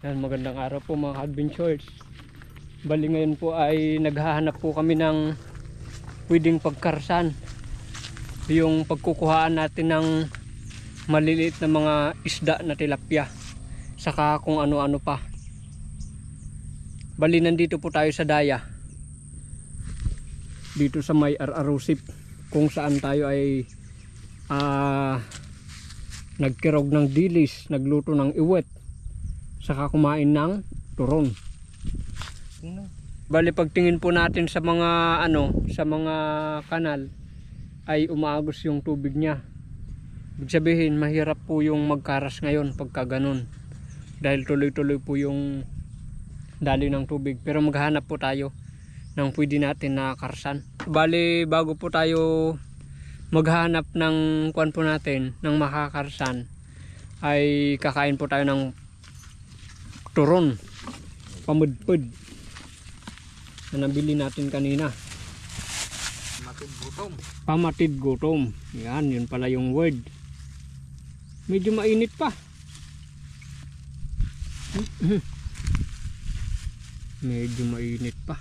Yan, magandang araw po mga adventures. Bali ngayon po ay naghahanap po kami ng pwedeng pagkarsan. Yung pagkukuhaan natin ng maliliit na mga isda na tilapia. Saka kung ano-ano pa. Bali nandito po tayo sa Daya. Dito sa may Ararusip. Kung saan tayo ay ah nagkirog ng dilis, nagluto ng iwet, saka kumain ng turon. Bali pagtingin po natin sa mga ano, sa mga kanal ay umaagos yung tubig niya. Ibig sabihin, mahirap po yung magkaras ngayon pagka ganun. Dahil tuloy-tuloy po yung dali ng tubig. Pero maghanap po tayo ng pwede natin na karsan. Bali, bago po tayo maghanap ng kwan po natin, ng makakarsan, ay kakain po tayo ng turon, pamudpud, na nabili natin kanina. Matid gutom. Pamatid gutom. Yan, yun pala yung word. Medyo mainit pa. Medyo mainit pa.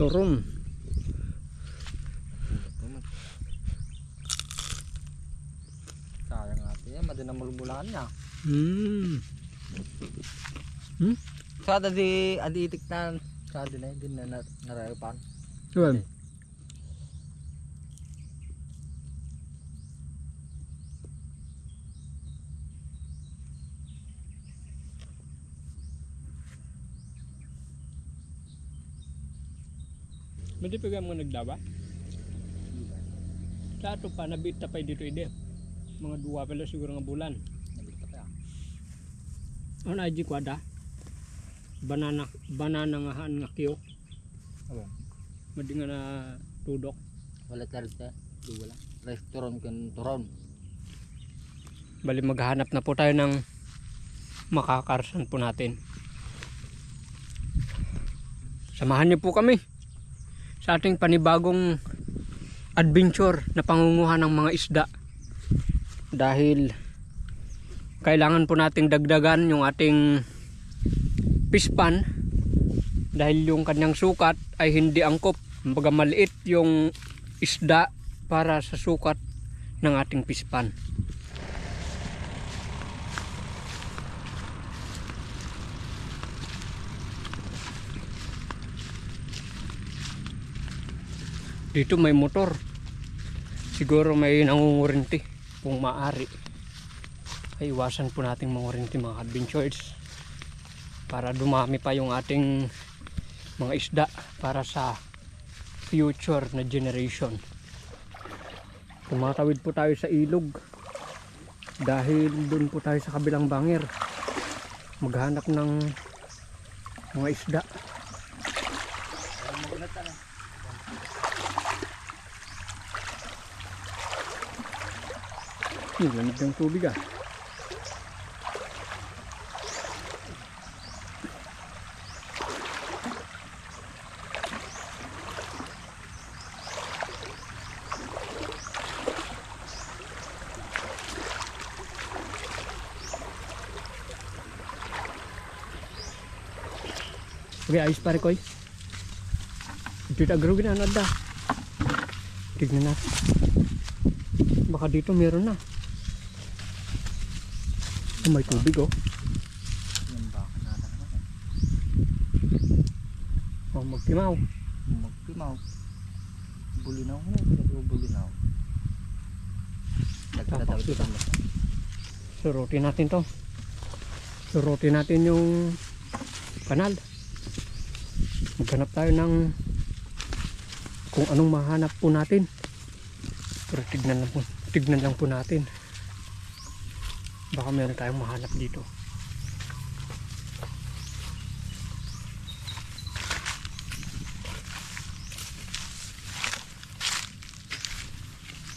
Turon. Madi na mulmulaan niya. Hmm. Sa di adi itik na sa di na din na narayapan. Yun. Madi pa mo nagdaba? Sa ato pa, nabita pa dito ide. Mga duwa pala siguro nga bulan. Ano na di kwada? Banana, banana nga haan nga kiyo. Aba. Madi nga na tudok. Wala tarita. Di wala. Restaurant kan turon. Bali maghahanap na po tayo ng makakarsan po natin. Samahan niyo po kami sa ating panibagong adventure na pangunguha ng mga isda. Dahil kailangan po nating dagdagan yung ating pispan dahil yung kanyang sukat ay hindi angkop. Kumbaga maliit yung isda para sa sukat ng ating pispan. Dito may motor. Siguro may nangungurinti kung maaari. Ay iwasan po natin mangurinti mga adventures para dumami pa yung ating mga isda para sa future na generation. Tumatawid po tayo sa ilog dahil doon po tayo sa kabilang bangir maghanap ng mga isda. Yung lamig ng tubig ah. Okay, ayos pare koy. Dito agrugin na nada. Tignan natin. Baka dito meron na. Oh, may tubig oh. Oh, magtimaw. Magpimaw. Bulinaw mo. Pero bulinaw. Tapos ka Surutin natin to. Surutin natin yung kanal. Maghanap tayo ng kung anong mahanap po natin. Pero tignan lang po, tignan lang po natin. Baka meron tayong mahanap dito.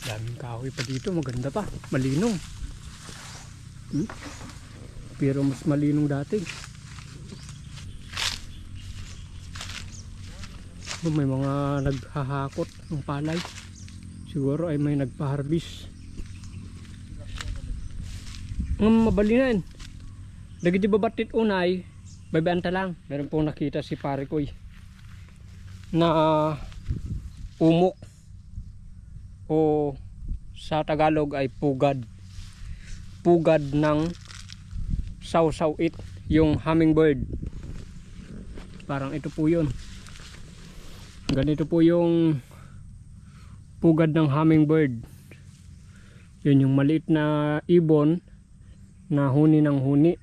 Daming kahoy pa dito, maganda pa, malinong. Hmm? Pero mas malinong dati. May mga naghahakot ng palay. Siguro ay may nagpa-harvest. Ng mabalinain. Lagi di babatit unay, babanta lang. Meron pong nakita si pare ko eh, na ah, umok o sa Tagalog ay pugad. Pugad ng saw-sawit, yung hummingbird. Parang ito po yun. Ganito po yung pugad ng hummingbird. Yun yung maliit na ibon na huni ng huni.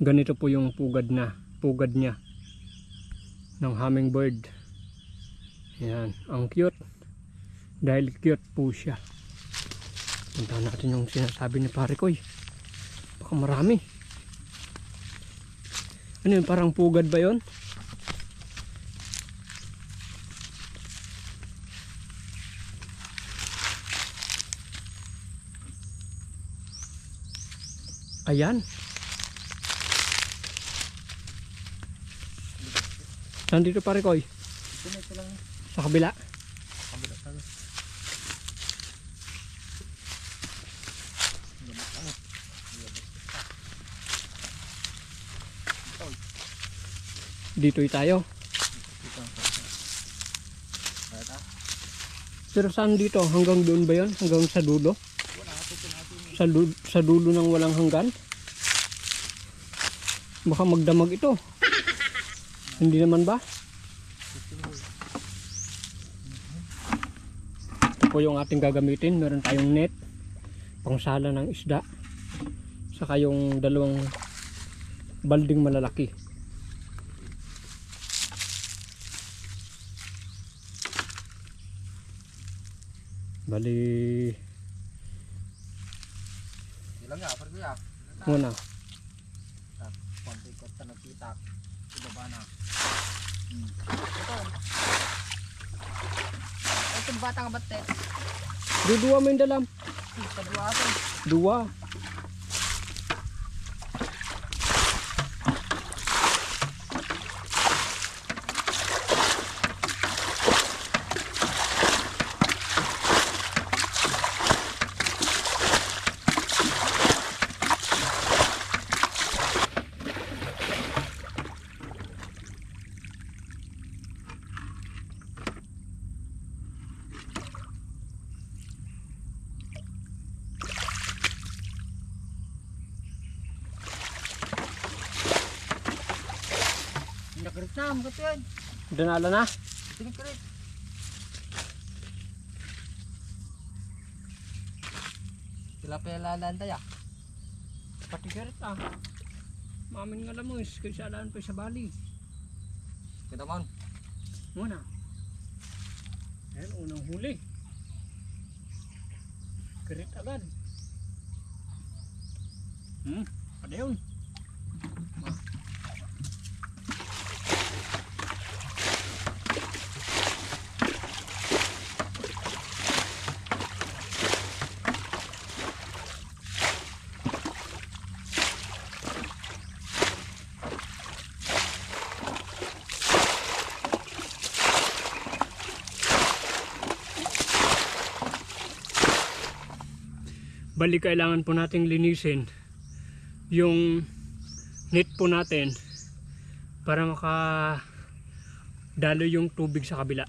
Ganito po yung pugad na, pugad niya ng hummingbird. Yan, ang cute. Dahil cute po siya. Puntahan natin yung sinasabi ni pare ko eh. Baka marami. Ano yun, parang pugad ba yun? Ayan. Saan dito pare ko? Ito na ito lang. Sa kabila. Kabila tayo. Dito'y tayo. Pero saan dito? Hanggang doon ba yun? Hanggang sa dulo? Sa, sa dulo ng walang hanggan? Baka magdamag ito. Hindi naman ba? Ito po yung ating gagamitin. Meron tayong net. Pangsala ng isda. Saka yung dalawang balding malalaki. Bali, Ilang nga, par kuya. muna. Konti ko ta nagpitak. Ibaba na. Hmm. Ito. Ito bata nga batet. Dudua mo yung dalam. Ato. Dua. Nakarit na, mga yan. Danala na. Tingin karit. Sila pa yung lalanda ya. Pati karit ah. Mamin nga lang mo is kaysa alaan pa sa bali. Kita mo. Muna. Ayan, unang huli. Karit agad. Hmm, ada Bali kailangan po nating linisin yung net po natin para maka dalo yung tubig sa kabila.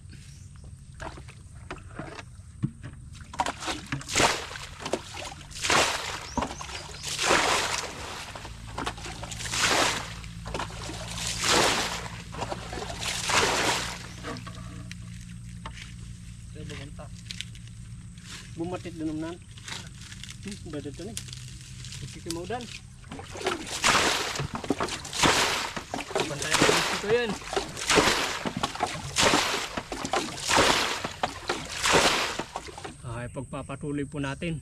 Bumatit doon nan. Hmm, dada to ni. Ikikimaudan. Pantay ko dito yan. Ay, pagpapatuloy po natin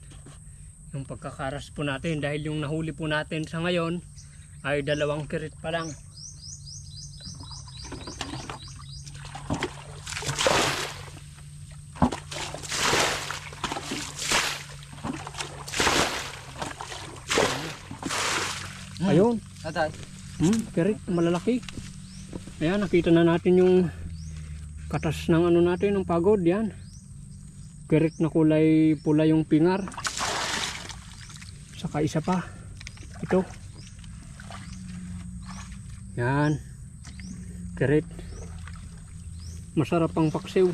yung pagkakaras po natin dahil yung nahuli po natin sa ngayon ay dalawang kirit pa lang. Ayun. Natay. Hmm, kerik, malalaki. Ayan, nakita na natin yung katas ng ano natin, ng pagod, yan. Kerik na kulay pula yung pingar. Saka isa pa. Ito. Yan. Kirit. Masarap ang paksiw.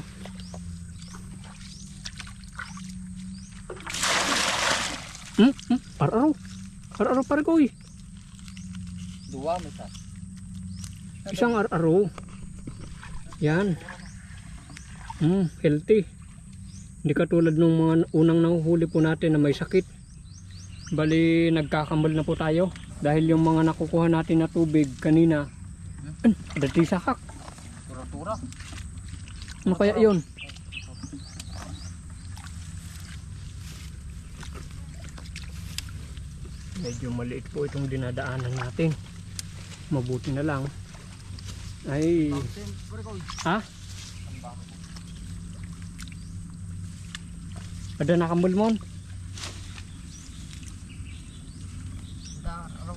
Hmm? Hmm? Ar-araw. Ar-araw pare ko eh. Dua mo sa. Isang ar-araw. Yan. Hmm, healthy. Hindi katulad nung mga unang nahuhuli po natin na may sakit. Bali, nagkakambal na po tayo. Dahil yung mga nakukuha natin na tubig kanina, an, dati sakak. Tura-tura. Ano kaya yun? Medyo maliit po itong dinadaanan natin. Mabuti na lang. Ay, ha? Ada nakambal mo? Da, araw.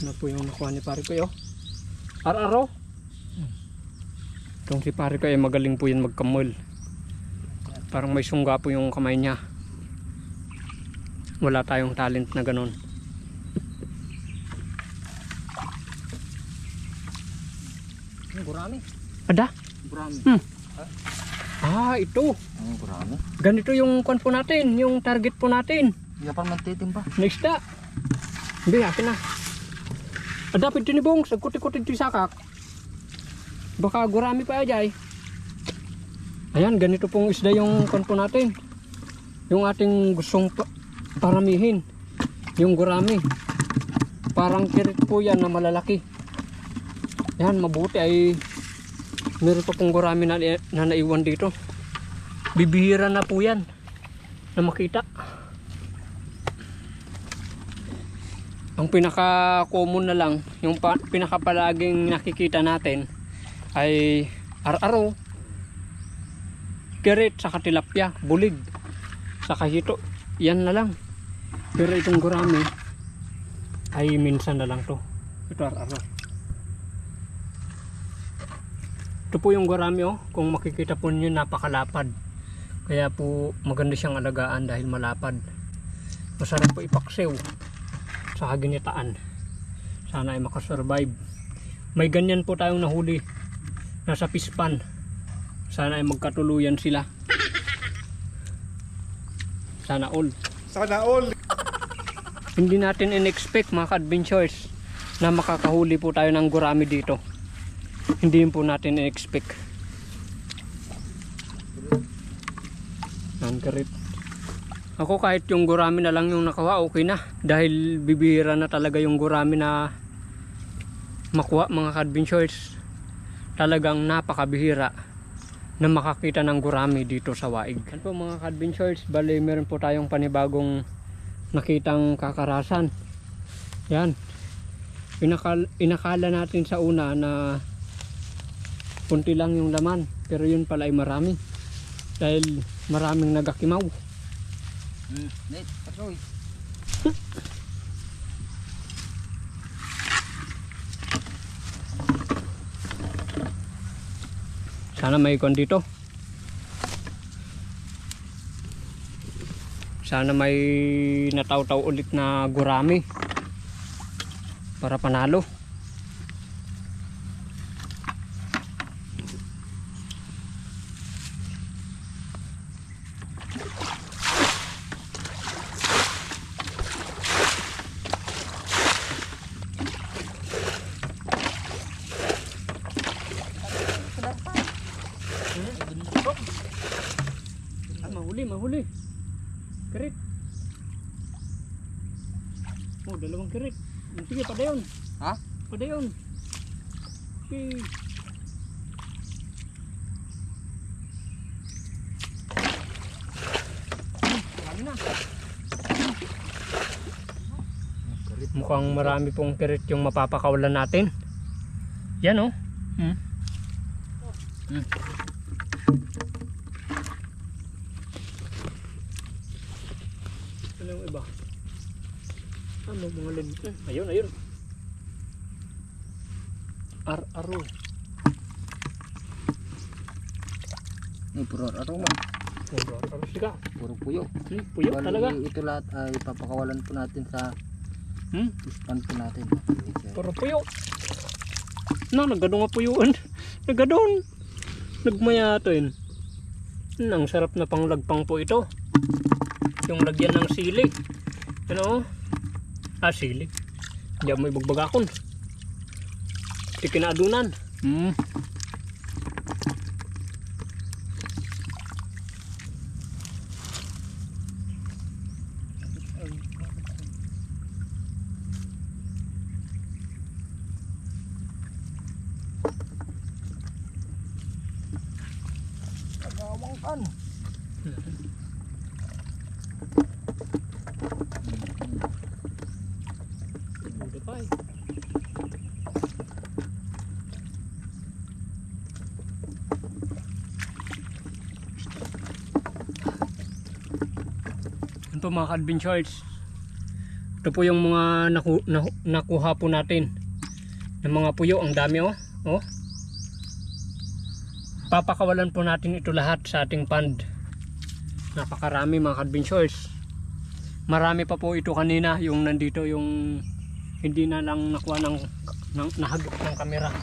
Ano po yung nakuha ni pare ko yo? Ar-araw? Itong si pare ko ay magaling po yan magkamol. Parang may sungga po yung kamay niya. Wala tayong talent na ganun. Gurami. Ada? Gurami. Ah, ito. Gurami. Ganito yung kwan po natin, yung target po natin. Hindi pa man titimba. Na isda. Hindi, akin na. Ah, dapat tinibong, sa kuti-kuti sakak. Baka gurami pa ajay. Ayan, ganito pong isda yung kwan po natin. Yung ating gustong paramihin. Yung gurami. Parang kirit po yan na malalaki. Yan, mabuti ay meron pa pong gurami na, na naiwan dito. Bibihira na po yan na makita. Ang pinaka-common na lang, yung pa, pinaka-palaging nakikita natin ay ar-aro, kirit, saka tilapia, bulig, saka hito. Yan na lang. Pero itong gurami ay minsan na lang to. Ito ar-aro. Ito po yung gurami oh, kung makikita po niyo napakalapad. Kaya po maganda siyang alagaan dahil malapad. Masarap po ipaksew sa ginitaan. Sana ay makasurvive. May ganyan po tayong nahuli. Nasa pispan. Sana ay magkatuluyan sila. Sana all. Sana all. Hindi natin in-expect mga ka-adventures na makakahuli po tayo ng gurami dito. Hindi po natin in-expect. Ang garit. Ako kahit yung gurami na lang yung nakawa, okay na. Dahil bibira na talaga yung gurami na makuha mga ka-adventures. Talagang napakabihira na makakita ng gurami dito sa Waig. Yan po mga ka-adventures, bali meron po tayong panibagong nakitang kakarasan. Yan. Inakal, inakala natin sa una na punti lang yung laman. Pero yun pala ay marami. Dahil maraming nagakimaw. Hmm. Sana may kon dito. Sana may nataw-taw ulit na gurami. Para panalo. Ah, mahuli, mahuli. Kirit. Oh, dalawang kirit. Sige, padayon. Ha? Padayon. Okay. Na. Mukhang marami pong kirit yung mapapakawalan natin. Yan oh. Hmm. Hmm. Ano yung iba? Ano mga lens? Ayun, ayun. Ar-aro. Ni puro araw man. Puro aros ka. Puro puyo. Hmm, puyo Bali, talaga. Ito lahat ay papakawalan po natin sa Hmm, ispan po natin. puro puyo. Na, nagado nga puyuan. Nagadon. Nagmayatin. Hmm, ang sarap na panglagpang po ito. Yung lagyan ng sili. Ano? Ah, sili. Hindi mo ibagbagakon. Di kinaadunan. Hmm. Agawang kan. Ito mga ka-adventures. Ito po yung mga naku, naku, nakuha po natin. Ng mga puyo. Ang dami oh. oh. Papakawalan po natin ito lahat sa ating pond. Napakarami mga ka-adventures. Marami pa po ito kanina. Yung nandito yung hindi na lang nakuha ng, ng nahagip ng kamera.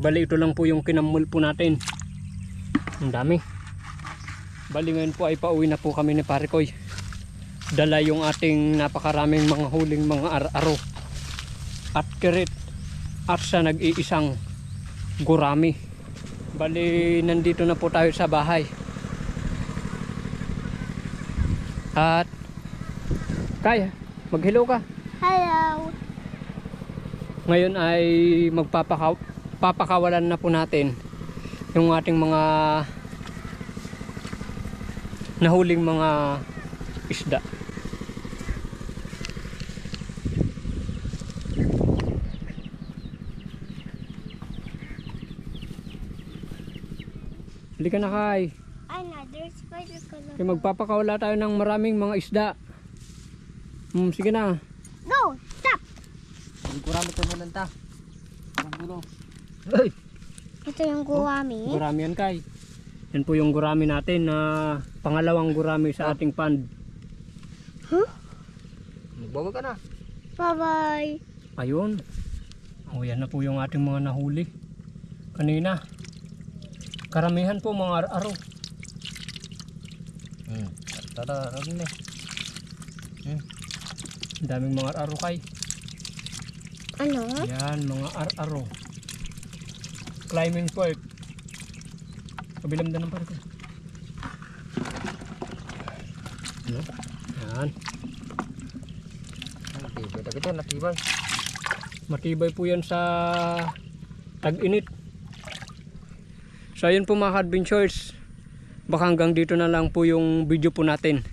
Bali ito lang po yung kinamul po natin. Ang dami. Bali ngayon po ay pauwi na po kami ni Parikoy. Dala yung ating napakaraming mga huling mga ar-aro. At kirit. At sa nag-iisang gurami. Bali nandito na po tayo sa bahay. At Kaya, mag-hello ka. Hello. Ngayon ay magpapaka papakawalan na po natin yung ating mga nahuling mga isda. Hindi ka na kay. Another spider color. Kaya magpapakawala tayo ng maraming mga isda. Hmm, sige na. Go! Stop! Hindi ko rami tayo nanta. Ang gulo. Ay! Ito yung guwami. Gurami yan kay. Yan po yung gurami natin na pangalawang gurami sa ating pond. Magbawa ka na. Bye-bye. Ayun. O yan na po yung ating mga nahuli. Kanina. Karamihan po mga ar-aro. Hmm. Tada, rin eh. Hmm. Ang daming mga ar-aro kay. Ano? Yan, mga ar-aro. Climbing point. Kabilang din ng parko. Ano? Yan. Natibay. Tag ito, natibay. Matibay po yan sa tag-init. So ayun po mga adventures. Baka hanggang dito na lang po yung video po natin.